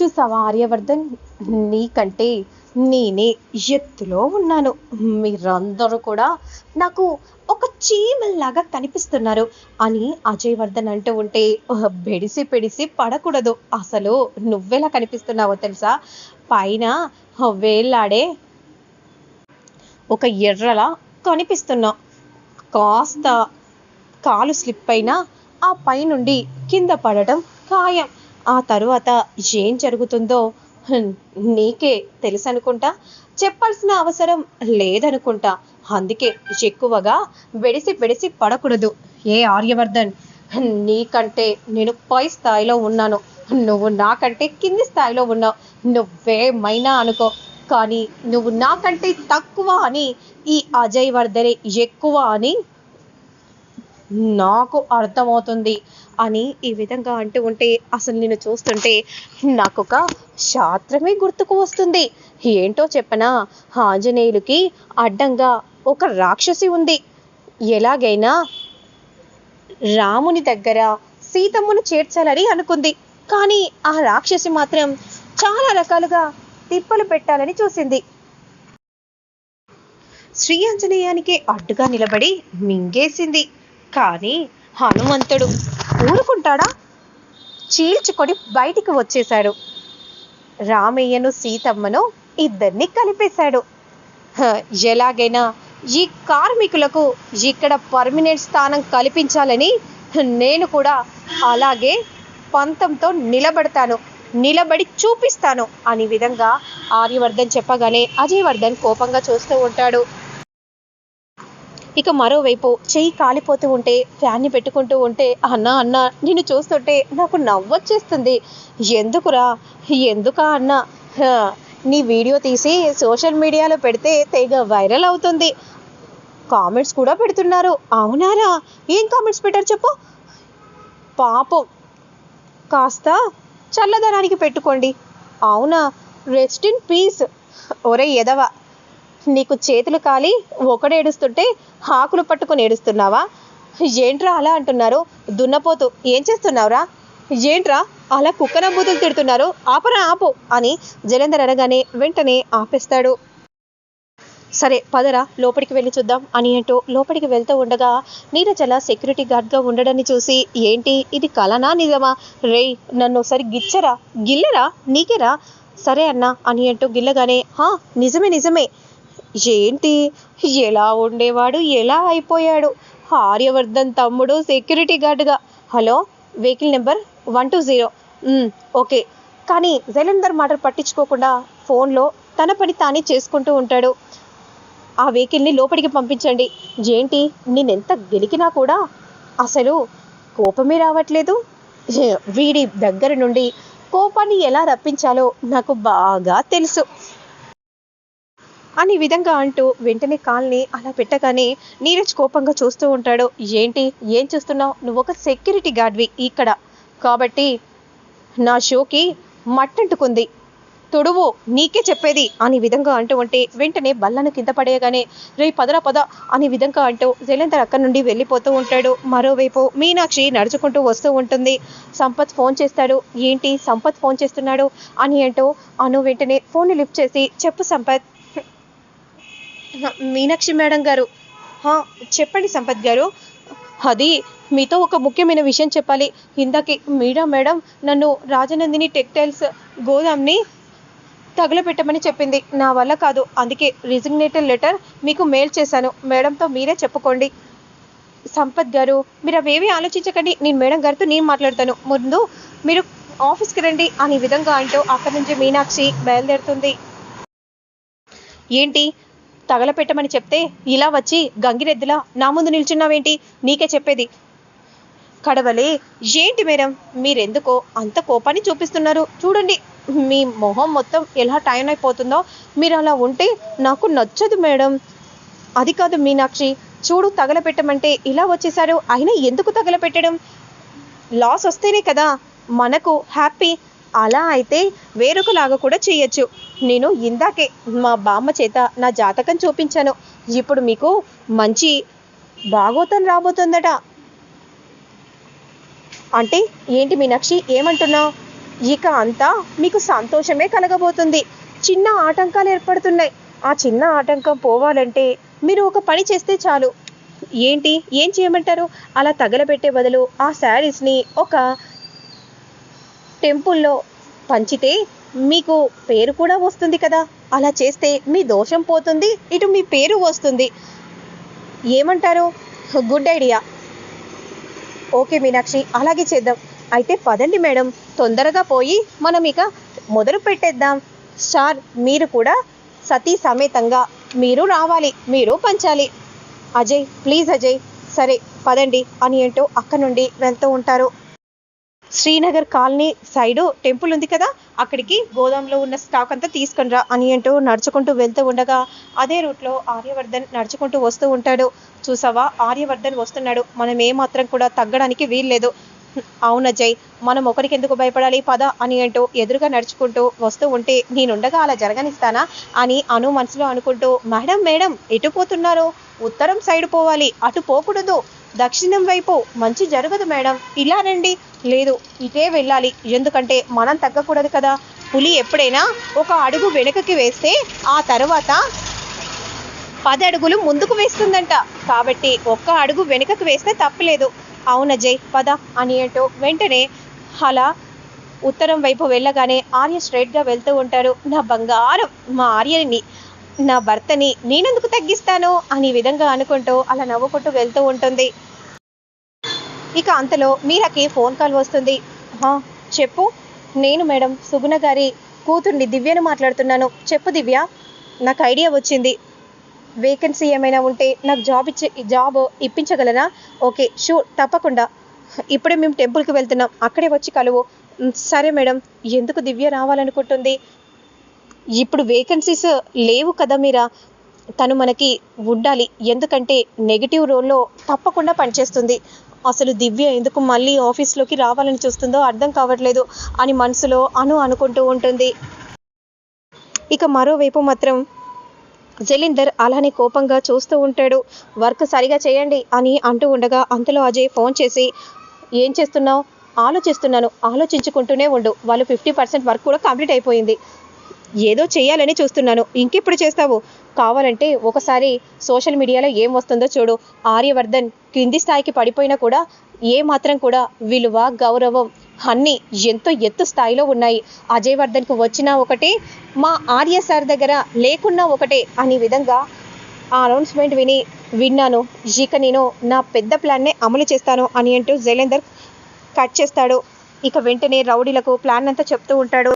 చూసావా ఆర్యవర్ధన్ నీకంటే నేనే ఎత్తులో ఉన్నాను. మీరందరూ కూడా నాకు ఒక చీమల్లాగా కనిపిస్తున్నారు అని అజయ్ వర్ధన్ అంటూ ఉంటే బెడిసి పెడిసి పడకూడదు. అసలు నువ్వెలా కనిపిస్తున్నావో తెలుసా? పైన వేలాడే ఒక ఎర్రలా కనిపిస్తున్నావు కాస్త కాలు స్లిప్ అయినా ఆ పైనుండి కింద పడటం ఖాయం. ఆ తరువాత ఏం జరుగుతుందో నీకే తెలుసు అనుకుంటా చెప్పాల్సిన అవసరం లేదనుకుంటా. అందుకే ఎక్కువగా వెడిసి బెడిసి పడకూడదు. ఏ ఆర్యవర్ధన్? నీకంటే నేను పై స్థాయిలో ఉన్నాను. నువ్వు నాకంటే కింది స్థాయిలో ఉన్నావు. నువ్వేమైనా అనుకో. కానీ నువ్వు నాకంటే తక్కువ అని ఈ అజయ్ వర్ధనే ఎక్కువ అని నాకు అర్థమవుతుంది. అని ఈ విధంగా అంటూ ఉంటే అసలు నేను చూస్తుంటే నాకు ఒక శాస్త్రమే గుర్తుకు వస్తుంది. ఏంటో చెప్పనా? ఆంజనేయులకి అడ్డంగా ఒక రాక్షసి ఉంది. ఎలాగైనా రాముని దగ్గర సీతమ్మను చేర్చాలని అనుకుంది. కానీ ఆ రాక్షసి మాత్రం చాలా రకాలుగా తిప్పలు పెట్టాలని చూసింది. శ్రీ ఆంజనేయానికి అడ్డుగా నిలబడి మింగేసింది. కానీ హనుమంతుడు ఊరుకుంటాడా? చీల్చుకొని బయటికి వచ్చేశాడు. రామయ్యను సీతమ్మను ఇద్దరిని కలిపేశాడు. ఎలాగైనా ఈ కార్మికులకు ఇక్కడ పర్మినెంట్ స్థానం కల్పించాలని నేను కూడా అలాగే పంతంతో నిలబడతాను నిలబడి చూపిస్తాను అని విధంగా ఆర్యవర్ధన్ చెప్పగానే అజయవర్ధన్ కోపంగా చూస్తూ ఉంటాడు. ఇక మరోవైపు చెయ్యి కాలిపోతూ ఉంటే ఫ్యాన్ని పెట్టుకుంటూ ఉంటే అన్న అన్న నిన్ను చూస్తుంటే నాకు నవ్వొచ్చేస్తుంది. ఎందుకురా? ఎందుకా అన్న? నీ వీడియో తీసి సోషల్ మీడియాలో పెడితే తెగ వైరల్ అవుతుంది. కామెంట్స్ కూడా పెడుతున్నారు. అవునారా? ఏం కామెంట్స్ పెట్టారు చెప్పు. పాపం. కాస్త చల్లదనానికి పెట్టుకోండి. అవునా? Rest in peace. ఒరే ఎదవా? నీకు చేతులు కాలి ఒకడు ఏడుస్తుంటే ఆకులు పట్టుకొని ఏడుస్తున్నావా? ఏంట్రా అలా అంటున్నారు? దున్నపోతు ఏం చేస్తున్నావురా? ఏంట్రా అలా కుక్కన బూతులు తిడుతున్నారు? ఆపరా ఆపు అని జలేందర్ అనగానే వెంటనే ఆపేస్తాడు. సరే పదరా లోపలికి వెళ్ళి చూద్దాం అని అంటూ లోపలికి వెళ్తూ ఉండగా నీరజల సెక్యూరిటీ గార్డ్గా ఉండడాన్ని చూసి ఏంటి ఇది కలనా నిజమా? రేయ్ నన్ను ఒకసారి గిచ్చరా? గిల్లరా? నీకేరా? సరే అన్నా అని అంటూ గిల్లగానే హా నిజమే నిజమే. ఏంటి? ఎలా ఉండేవాడు? ఎలా అయిపోయాడు? ఆర్యవర్ధన్ తమ్ముడు security గార్డ్గా. Hello vehicle number one two zero. Okay. కానీ జైలందర్ మాటలు పట్టించుకోకుండా ఫోన్లో తన పని తానే చేసుకుంటూ ఉంటాడు. ఆ వెహికల్ని లోపలికి పంపించండి. ఏంటి? నేనెంత గెలికినా కూడా అసలు కోపమే రావట్లేదు. వీడి దగ్గర నుండి కోపాన్ని ఎలా రప్పించాలో నాకు బాగా తెలుసు. అని విధంగా అంటూ వెంటనే కాల్ని అలా పెట్టగానే నీరజ్ కోపంగా చూస్తూ ఉంటాడు. ఏంటి? ఏం చూస్తున్నావు? నువ్వు ఒక సెక్యూరిటీ గార్డ్వి ఇక్కడ. కాబట్టి నా షోకి మట్టంటుకుంది. తొడువు నీకే చెప్పేది అని విధంగా అంటూ ఉంటే వెంటనే బల్లను కింద పడేయగానే రే పదరా పద అని విధంగా అంటూ జైలేందర్ అక్కడి నుండి వెళ్ళిపోతూ ఉంటాడు. మరోవైపు మీనాక్షి నడుచుకుంటూ వస్తూ ఉంటుంది. సంపత్ ఫోన్ చేస్తాడు. ఏంటి? సంపత్ ఫోన్ చేస్తున్నాడు? అని అంటూ అను వెంటనే ఫోన్ లిఫ్ట్ చేసి చెప్పు సంపత్ మీనాక్షి మేడం గారు. చెప్పండి సంపత్ గారు. అది మీతో ఒక ముఖ్యమైన విషయం చెప్పాలి. ఇందాకే మీరా మేడం నన్ను రాజనందిని టెక్టైల్స్ గోదాంని తగులపెట్టమని చెప్పింది. నా వల్ల కాదు. అందుకే రిజిగ్నేటెడ్ లెటర్ మీకు మెయిల్ చేశాను. మేడంతో మీరే చెప్పుకోండి. సంపత్ గారు మీరు అవేవి ఆలోచించకండి. నేను మేడం గారితో నేను మాట్లాడతాను. ముందు మీరు ఆఫీస్కి రండి అని విధంగా అంటూ అక్కడి నుంచి మీనాక్షి బయలుదేరుతుంది. ఏంటి? తగలపెట్టమని చెప్తే ఇలా వచ్చి గంగిరెద్దులా నా ముందు నిల్చున్నావేంటి? నీకే చెప్పేది. కడవలే ఏంటి మేడం? మీరెందుకో అంత కోపాన్ని చూపిస్తున్నారు. చూడండి మీ మొహం మొత్తం ఎలా టైం అయిపోతుందో మీరు అలా ఉంటే నాకు నచ్చదు మేడం. అది కాదు మీనాక్షి చూడు తగలపెట్టమంటే ఇలా వచ్చేసారు అయినా ఎందుకు తగలపెట్టడం? లాస్ వస్తేనే కదా మనకు హ్యాపీ. అలా అయితే వేరొకలాగా కూడా చేయొచ్చు. నేను ఇందాకే మా బామ్మ చేత నా జాతకం చూపించాను. ఇప్పుడు మీకు మంచి బాగోతం రాబోతుందట. అంటే ఏంటి మీనాక్షి? ఏమంటున్నావు? ఇక అంతా మీకు సంతోషమే కలగబోతుంది. చిన్న ఆటంకాలు ఏర్పడుతున్నాయి. ఆ చిన్న ఆటంకం పోవాలంటే మీరు ఒక పని చేస్తే చాలు. ఏంటి? ఏం చేయమంటారు? అలా తగలబెట్టే బదులు ఆ శారీస్ని ఒక టెంపుల్లో పంచితే మీకు పేరు కూడా వస్తుంది కదా. అలా చేస్తే మీ దోషం పోతుంది ఇటు మీ పేరు వస్తుంది. ఏమంటారు? Good idea. ఓకే మీనాక్షి అలాగే చేద్దాం. అయితే పదండి మేడం తొందరగా పోయి మనం ఇక మొదలు పెట్టేద్దాం. సార్ మీరు కూడా సతీ సమేతంగా మీరు రావాలి మీరు పంచాలి. అజయ్ ప్లీజ్ అజయ్. సరే పదండి. అని ఏంటో అక్క నుండి వెళ్తూ ఉంటారు. శ్రీనగర్ కాలనీ సైడు టెంపుల్ ఉంది కదా అక్కడికి గోదాంలో ఉన్న స్టాక్ అంతా తీసుకుని రా అని అంటూ నడుచుకుంటూ వెళ్తూ ఉండగా అదే రూట్లో ఆర్యవర్ధన్ నడుచుకుంటూ వస్తూ ఉంటాడు. చూసావా? ఆర్యవర్ధన్ వస్తున్నాడు. మనం ఏమాత్రం కూడా తగ్గడానికి వీల్లేదు. అవును అజయ్ మనం ఒకరికి ఎందుకు భయపడాలి? పద అని అంటూ ఎదురుగా నడుచుకుంటూ వస్తూ ఉంటే నేనుండగా అలా జరగనిస్తానా అని అను మనసులో అనుకుంటూ మేడం మేడం ఎటు పోతున్నారు? ఉత్తరం సైడ్ పోవాలి అటు పోకూడదు. దక్షిణం వైపు మంచి జరగదు మేడం. ఇలా రండి. లేదు ఇటే వెళ్ళాలి. ఎందుకంటే మనం తగ్గకూడదు కదా. పులి ఎప్పుడైనా ఒక అడుగు వెనుకకి వేస్తే ఆ తర్వాత పది అడుగులు ముందుకు వేస్తుందంట. కాబట్టి ఒక్క అడుగు వెనుకకు వేస్తే తప్పలేదు. అవున జై పద అని అంటూ వెంటనే అలా ఉత్తరం వైపు వెళ్ళగానే ఆర్య స్ట్రైట్గా వెళ్తూ ఉంటారు. నా బంగారం మా ఆర్యని నా భర్తని నేనెందుకు తగ్గిస్తాను? అనే విధంగా అనుకుంటూ అలా నవ్వుకుంటూ వెళ్తూ ఉంటుంది. ఇక అంతలో మీరాకి ఫోన్ కాల్ వస్తుంది. "హా, చెప్పు. నేను మేడం సుగుణ గారి కూతుర్ని దివ్యను మాట్లాడుతున్నాను. చెప్పు దివ్య నాకు ఐడియా వచ్చింది. వేకెన్సీ ఏమైనా ఉంటే నాకు జాబ్ ఇచ్చే జాబ్ ఇప్పించగలరా? ఓకే షూర్ తప్పకుండా. ఇప్పుడే మేము టెంపుల్కి వెళ్తున్నాం. అక్కడే వచ్చి కలువు. సరే మేడం ఎందుకు దివ్య రావాలనుకుంటుంది? ఇప్పుడు వేకెన్సీస్ లేవు కదా మీరా? తను మనకి ఉండాలి. ఎందుకంటే నెగిటివ్ రోల్లో తప్పకుండా పనిచేస్తుంది. అసలు దివ్య ఎందుకు మళ్ళీ ఆఫీస్లోకి రావాలని చూస్తుందో అర్థం కావట్లేదు అని మనసులో అను అనుకుంటూ ఉంటుంది. ఇక మరోవైపు మాత్రం జలీందర్ అలానే కోపంగా చూస్తూ ఉంటాడు. వర్క్ సరిగా చేయండి అని అంటూ ఉండగా అంతలో అజయ్ ఫోన్ చేసి ఏం చేస్తున్నావు? ఆలోచిస్తున్నాను. ఆలోచించుకుంటూనే ఉండు. వాళ్ళు ఫిఫ్టీ పర్సెంట్ వర్క్ కూడా కంప్లీట్ అయిపోయింది. ఏదో చేయాలని చూస్తున్నాను. ఇంకెప్పుడు చేస్తావు? కావాలంటే ఒకసారి సోషల్ మీడియాలో ఏం వస్తుందో చూడు. ఆర్యవర్ధన్ క్రింది స్థాయికి పడిపోయినా కూడా ఏ మాత్రం కూడా విలువ గౌరవం అన్నీ ఎంతో ఎత్తు స్థాయిలో ఉన్నాయి. అజయ్ వర్ధన్కు వచ్చినా ఒకటే మా ఆర్య సార్ దగ్గర లేకున్నా ఒకటే అనే విధంగా ఆ అనౌన్స్మెంట్ విని విన్నాను. ఇక నేను నా పెద్ద ప్లాన్నే అమలు చేస్తాను అని అంటూ జైలేందర్ కట్ చేస్తాడు. ఇక వెంటనే రౌడీలకు ప్లాన్ అంతా చెప్తూ ఉంటాడు.